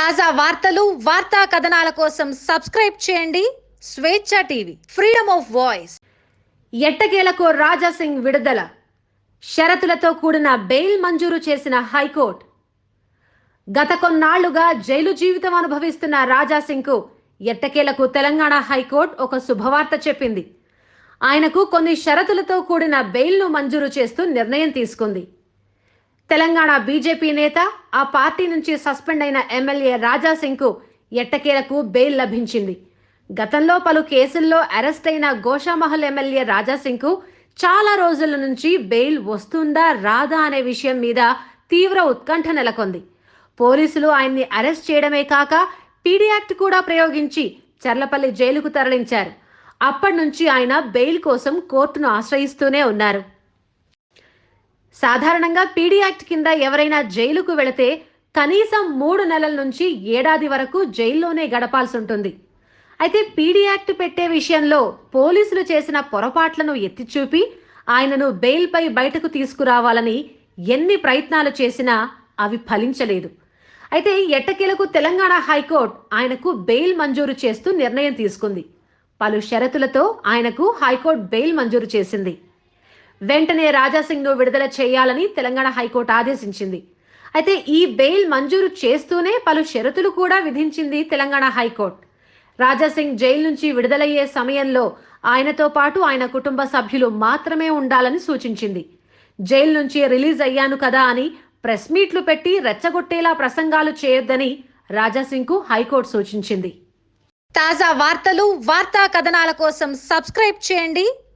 తాజా వార్తలు వార్తా కథనాల కోసం సబ్స్క్రైబ్ చేయండి. స్వేచ్ఛ టీవీ ఫ్రీడమ్ ఆఫ్ వాయిస్. ఎట్టకేలకు రాజా సింగ్ విడుదల. షరతులతో కూడిన బెయిల్ మంజూరు చేసిన హైకోర్టు. గత కొన్నాళ్ళుగా జైలు జీవితం అనుభవిస్తున్న రాజా సింగ్కు ఎట్టకేలకు తెలంగాణ హైకోర్టు ఒక శుభవార్త చెప్పింది. ఆయనకు కొన్ని షరతులతో కూడిన బెయిల్ను మంజూరు చేస్తూ నిర్ణయం తీసుకుంది. తెలంగాణ బీజేపీ నేత ఆ పార్టీ నుంచి సస్పెండ్ అయిన ఎమ్మెల్యే రాజా సింగ్కు ఎట్టకేలకు బెయిల్ లభించింది. గతంలో పలు కేసుల్లో అరెస్ట్ అయిన గోషామహల్ ఎమ్మెల్యే రాజా సింగ్కు చాలా రోజుల నుంచి బెయిల్ వస్తుందా రాదా అనే విషయం మీద తీవ్ర ఉత్కంఠ నెలకొంది. పోలీసులు ఆయన్ని అరెస్ట్ చేయడమే కాక పీడీ యాక్ట్ కూడా ప్రయోగించి చర్లపల్లి జైలుకు తరలించారు. అప్పటి నుంచి ఆయన బెయిల్ కోసం కోర్టును ఆశ్రయిస్తూనే ఉన్నారు. సాధారణంగా పీడీ యాక్ట్ కింద ఎవరైనా జైలుకు వెళితే కనీసం మూడు నెలల నుంచి ఏడాది వరకు జైల్లోనే గడపాల్సి ఉంటుంది అయితే పీడీ యాక్ట్ పెట్టే విషయంలో పోలీసులు చేసిన పొరపాట్లను ఎత్తిచూపి ఆయనను బెయిల్పై బయటకు తీసుకురావాలని ఎన్ని ప్రయత్నాలు చేసినా అవి ఫలించలేదు. అయితే ఎట్టకేలకు తెలంగాణ హైకోర్టు ఆయనకు బెయిల్ మంజూరు చేస్తూ నిర్ణయం తీసుకుంది. పలు షరతులతో ఆయనకు హైకోర్టు బెయిల్ మంజూరు చేసింది. వెంటనే రాజాసింగ్ను విడుదల చేయాలని తెలంగాణ హైకోర్టు ఆదేశించింది. అయితే ఈ బెయిల్ మంజూరు చేస్తూనే పలు షరతులు కూడా విధించింది తెలంగాణ హైకోర్టు. రాజాసింగ్ జైలు నుంచి విడుదలయ్యే సమయంలో ఆయనతో పాటు ఆయన కుటుంబ సభ్యులు మాత్రమే ఉండాలని సూచించింది. జైలు నుంచి రిలీజ్ అయ్యాను కదా అని ప్రెస్ మీట్లు పెట్టి రెచ్చగొట్టేలా ప్రసంగాలు చేయొద్దని రాజాసింగ్కు హైకోర్టు సూచించింది. తాజా వార్తలు వార్తా కథనాల కోసం సబ్స్క్రైబ్ చేయండి.